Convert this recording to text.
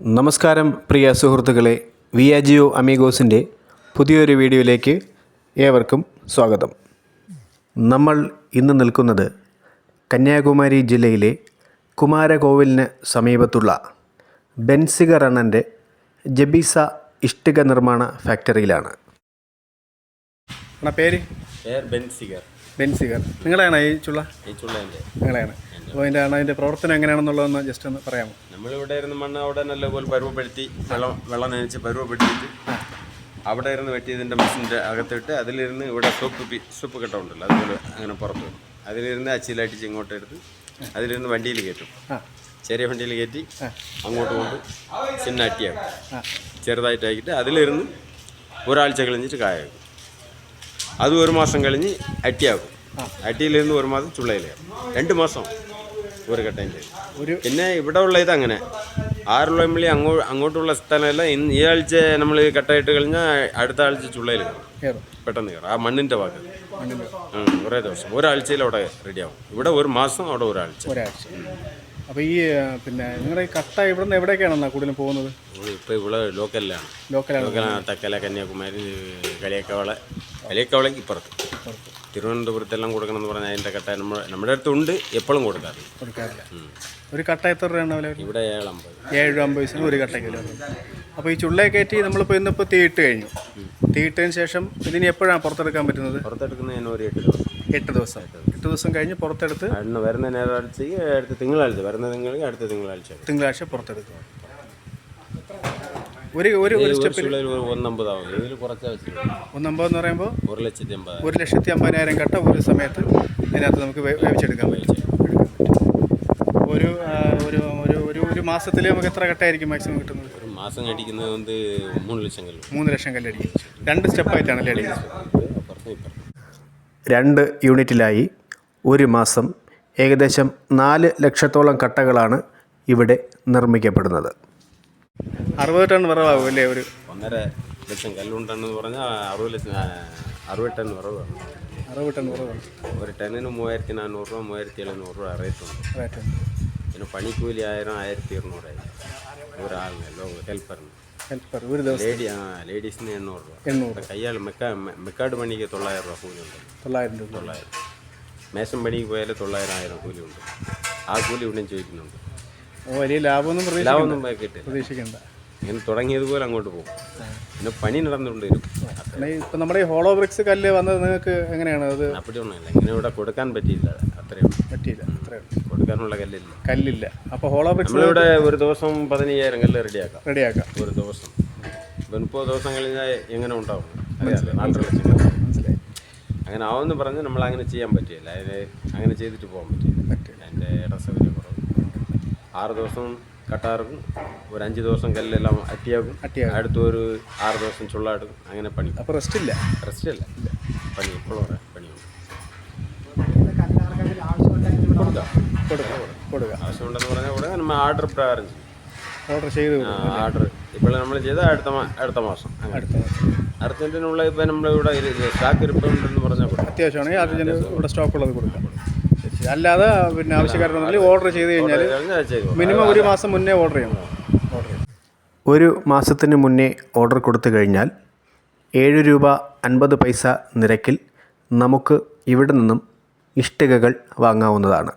നമസ്കാരം പ്രിയ സുഹൃത്തുക്കളെ. വിയാജിയോ അമീഗോസിന്റെ പുതിയൊരു വീഡിയോയിലേക്ക് ഏവർക്കും സ്വാഗതം. നമ്മൾ ഇന്ന് നിൽക്കുന്നത് കന്യാകുമാരി ജില്ലയിലെ കുമാരകോവിലിന് സമീപത്തുള്ള ബെൻസിക റണ്ണന്റെ ജബീസ ഇഷ്ടിക നിർമ്മാണ ഫാക്ടറിയിലാണ്. പേര്? പേർ ബെൻസിഗർ ബെൻസിഗർ നിങ്ങളാണ് ഈ ചുള്ള? ഈ ചുള്ളേന്റെ. നിങ്ങളെയാണ്. അപ്പോൾ അതിന്റെ അതിന്റെ പ്രവർത്തനം എങ്ങനെയാണെന്നുള്ളതെന്ന് ജസ്റ്റ് ഒന്ന് പറയാമോ? നമ്മളിവിടെ ഇരുന്ന് മണ്ണ് അവിടെ നല്ലപോലെ പരുവപ്പെടുത്തി വെള്ളം വെള്ളം നനച്ച് പരുവപ്പെടുത്തിയിട്ട് അവിടെ ഇരുന്ന് വെട്ടിയതിന്റെ മെഷീന്റെ അകത്തിട്ട് അതിലിരുന്ന് ഇവിടെ സോപ്പ് പി സോപ്പ് കെട്ടുണ്ടല്ലോ അതുപോലെ അങ്ങനെ പുറത്ത് വരും അതിലിരുന്ന് അച്ചിലടിച്ച് ഇങ്ങോട്ട് എടുത്ത് അതിലിരുന്ന് വണ്ടിയിൽ കയറ്റും. ചെറിയ വണ്ടിയിൽ കയറ്റി അങ്ങോട്ട് കൊണ്ട് ചിന്ന അട്ടിയാക്കും ചെറുതായിട്ടാക്കിയിട്ട് അതിലിരുന്ന് ഒരാഴ്ച കഴിഞ്ഞിട്ട് കായാക്കും. അത് ഒരു മാസം കഴിഞ്ഞ് അട്ടിയാകും അട്ടിയിലിരുന്ന് ഒരു മാസം ചുള്ളയിലാകും രണ്ട് മാസം. ഒരു കട്ടേന്റെ ഒരു പിന്നെ ഇവിടെ ഉള്ള ഇത് അങ്ങനെ. ആറുള്ള എംലി അങ്ങോ അങ്ങോട്ടുള്ള സ്ഥലമല്ല. ഇന്ന് ഈ ആഴ്ച നമ്മൾ കട്ടയിട്ട് കഴിഞ്ഞാൽ അടുത്ത ആഴ്ച ചുള്ളയിൽ കയറും. പെട്ടെന്ന് കയറും. ആ മണ്ണിന്റെ ഭാഗം കുറേ ദിവസം. ഒരാഴ്ചയിൽ അവിടെ റെഡിയാവും. ഇവിടെ ഒരു മാസം അവിടെ ഒരാഴ്ച. ഒരാഴ്ച. അപ്പോൾ ഈ പിന്നെ നിങ്ങളുടെ ഈ കട്ട ഇവിടുന്ന് എവിടേക്കാണെന്നാ കൂടുതലും പോകുന്നത്? ഇപ്പോൾ ഇവിടെ ലോക്കലിലാണ്. ലോക്കലാണ്. ലോക്കലാണ്. തക്കല കന്യാകുമാരി കളിയക്കവള കളിയക്കവളയ്ക്ക് ഇപ്പുറത്ത്. തിരുവനന്തപുരത്തെല്ലാം കൊടുക്കണം എന്ന് പറഞ്ഞാൽ അതിന്റെ കട്ട നമ്മൾ നമ്മുടെ അടുത്തുണ്ട് എപ്പോഴും കൊടുക്കാറില്ല കൊടുക്കാറില്ല. ഒരു കട്ട എത്ര രൂപയാണ് വില? ഇവിടെ ഏഴമ്പത്. ഏഴ് അമ്പത് പൈസ ഒരു കട്ട കിലോ അപ്പോൾ ഈ ചുള്ളയെ കയറ്റി നമ്മളിപ്പോൾ ഇന്നിപ്പോൾ തീയിട്ട് കഴിഞ്ഞു. തീയിട്ടതിന് ശേഷം ഇതിന് എപ്പോഴാണ് പുറത്തെടുക്കാൻ പറ്റുന്നത്? പുറത്തെടുക്കുന്നതിന് ഒരു എട്ട് ദിവസം. എട്ട് ദിവസം. എട്ട് ദിവസം കഴിഞ്ഞ് പുറത്തെടുത്ത് വരുന്ന ഞായറാഴ്ചയ്ക്ക് അടുത്ത തിങ്കളാഴ്ച വരുന്ന തിങ്കൾ അടുത്ത തിങ്കളാഴ്ച. തിങ്കളാഴ്ച പുറത്തെടുക്കും ഒരു ഒരു ഒരു സ്റ്റെപ്പിൽ ഒന്നമ്പതാവും. ഇതിൽ ഒന്നമ്പതെന്ന് പറയുമ്പോൾ ഒരു ലക്ഷത്തി അമ്പത് ഒരു ലക്ഷത്തി അമ്പതിനായിരം കട്ട ഒരു സമയത്ത് ഇതിനകത്ത് നമുക്ക് വേവിച്ചെടുക്കാൻ പറ്റും. ഒരു ഒരു ഒരു ഒരു ഒരു മാസത്തിൽ നമുക്ക് എത്ര കട്ടയായിരിക്കും മാക്സിമം കിട്ടുന്നത്? ഒരു മാസം അടിക്കുന്നത് വന്ന് മൂന്ന് ലക്ഷം കല്ല് മൂന്ന് ലക്ഷം കല്ല് കല്ലടിക്കും രണ്ട് സ്റ്റെപ്പായിട്ടാണല്ലേ അടിക്കുന്നത്? അപ്പുറത്തും രണ്ട് യൂണിറ്റിലായി ഒരു മാസം ഏകദേശം നാല് ലക്ഷത്തോളം കട്ടകളാണ് ഇവിടെ നിർമ്മിക്കപ്പെടുന്നത്. അറുപത് ടൺ വിറവാകും അല്ലേ ഒരു? ഒന്നര ലക്ഷം കല്ലുണ്ടെന്ന് പറഞ്ഞാൽ അറുപത് ലക്ഷം അറുപത് ടൺ വിറവാണ്. അറുപത് ടൺ വിറവാണ്. ഒരു ടണ്ണിന് മൂവായിരത്തി നാനൂറ് രൂപ മൂവായിരത്തി എഴുന്നൂറ് രൂപ റേറ്റുണ്ട് റേറ്റ് പിന്നെ പണിക്കൂലി ആയിരം ആയിരത്തി ഇരുന്നൂറായി ഒരാളിന് ലോ ഹെൽപ്പറിന്. ഹെൽപ്പർ ഒരു ദിവസം. ലേഡി ആ ലേഡീസിന് എണ്ണൂറ് രൂപ. എണ്ണൂറ് കയ്യാൾ മെക്കാ മെക്കാട് പണിക്ക് തൊള്ളായിരം രൂപ കൂലിയുണ്ട് തൊള്ളായിരം രൂപ. തൊള്ളായിരം. മേശം പണിക്ക് പോയാൽ തൊള്ളായിരം ആയിരം കൂലിയുണ്ട് ആ കൂലി ഇവിടെയും ചോദിക്കുന്നുണ്ട്. ഓ വലിയ ലാഭമൊന്നും ലാഭമൊന്നും കിട്ടില്ല. പ്രതീക്ഷിക്കണ്ട. ഇങ്ങനെ തുടങ്ങിയതുപോലെ അങ്ങോട്ട് പോകും. പിന്നെ പണി നടന്നുകൊണ്ട് വരും ഇപ്പം നമ്മുടെ ഈ ഹോളോ ബ്രിക്സ് കല്ല് വന്നത് നിങ്ങൾക്ക് എങ്ങനെയാണ്? അത് അപ്പടി ഒന്നുമില്ല ഇങ്ങനെ ഇവിടെ കൊടുക്കാൻ പറ്റിയില്ല. അത്രയും പറ്റിയില്ല. അത്രയും കൊടുക്കാനുള്ള കല്ലില്ല. കല്ലില്ല. അപ്പോൾ ഹോളോ ബ്രിക്സ് നമ്മളിവിടെ ഒരു ദിവസം പതിനയ്യായിരം കല്ല് റെഡിയാക്കാം. റെഡിയാക്കാം. ഒരു ദിവസം. മുപ്പത് ദിവസം കഴിഞ്ഞാൽ എങ്ങനെ ഉണ്ടാവും? നാലര ലക്ഷം അങ്ങനെ ആവുമെന്ന് പറഞ്ഞ് നമ്മൾ അങ്ങനെ ചെയ്യാൻ പറ്റില്ല അതിന് അങ്ങനെ ചെയ്തിട്ട് പോകാൻ പറ്റില്ല പറ്റില്ല അതിന്റെ ഇടസൗകര്യം കുറവ്. ആറ് ദിവസം കട്ടാർക്കും ഒരു അഞ്ച് ദിവസം കല്ലെല്ലാം അട്ടിയാക്കും അട്ടിയാക്കും. അടുത്ത ഒരു ആറ് ദിവസം ചുള്ളാടും. അങ്ങനെ പണി. അപ്പോൾ റെസ്റ്റ് ഇല്ല. റെസ്റ്റ് അല്ല പണി എപ്പോഴും പറയാം പണിയുണ്ട്. കൊടുക്കാം. കൊടുക്കുക കൊടുക്കുക ആവശ്യമുണ്ടെന്ന് പറഞ്ഞാൽ കൂടെ നമ്മൾ ഓർഡർ പ്രകാരം ചെയ്യും. ഓർഡർ ചെയ്ത് കൊടുക്കുക ഓർഡർ ഇപ്പോൾ നമ്മൾ ചെയ്ത അടുത്ത മാ അടുത്ത മാസം. അങ്ങനെ. അടുത്ത മാസം. അർജന്റിനുള്ള ഇപ്പം നമ്മളിവിടെ സ്റ്റാക്ക് ഇരിപ്പുണ്ടെന്ന് പറഞ്ഞാൽ കൂടെ അത്യാവശ്യമാണെങ്കിൽ അതിന് ഇവിടെ സ്റ്റോക്ക് ഉള്ളത് കൊടുക്കാം. ശരി അല്ലാതെ പിന്നെ ആവശ്യക്കാരുണ്ടെങ്കിൽ ഓർഡർ ചെയ്ത് കഴിഞ്ഞാൽ മിനിമം ഒരു മാസം മുന്നേ ഓർഡർ ചെയ്യണം. ഒരു മാസത്തിന് മുന്നേ ഓർഡർ കൊടുത്തു കഴിഞ്ഞാൽ ഏഴ് രൂപ അൻപത് പൈസ നിരക്കിൽ നമുക്ക് ഇവിടെ നിന്നും ഇഷ്ടികകൾ വാങ്ങാവുന്നതാണ്.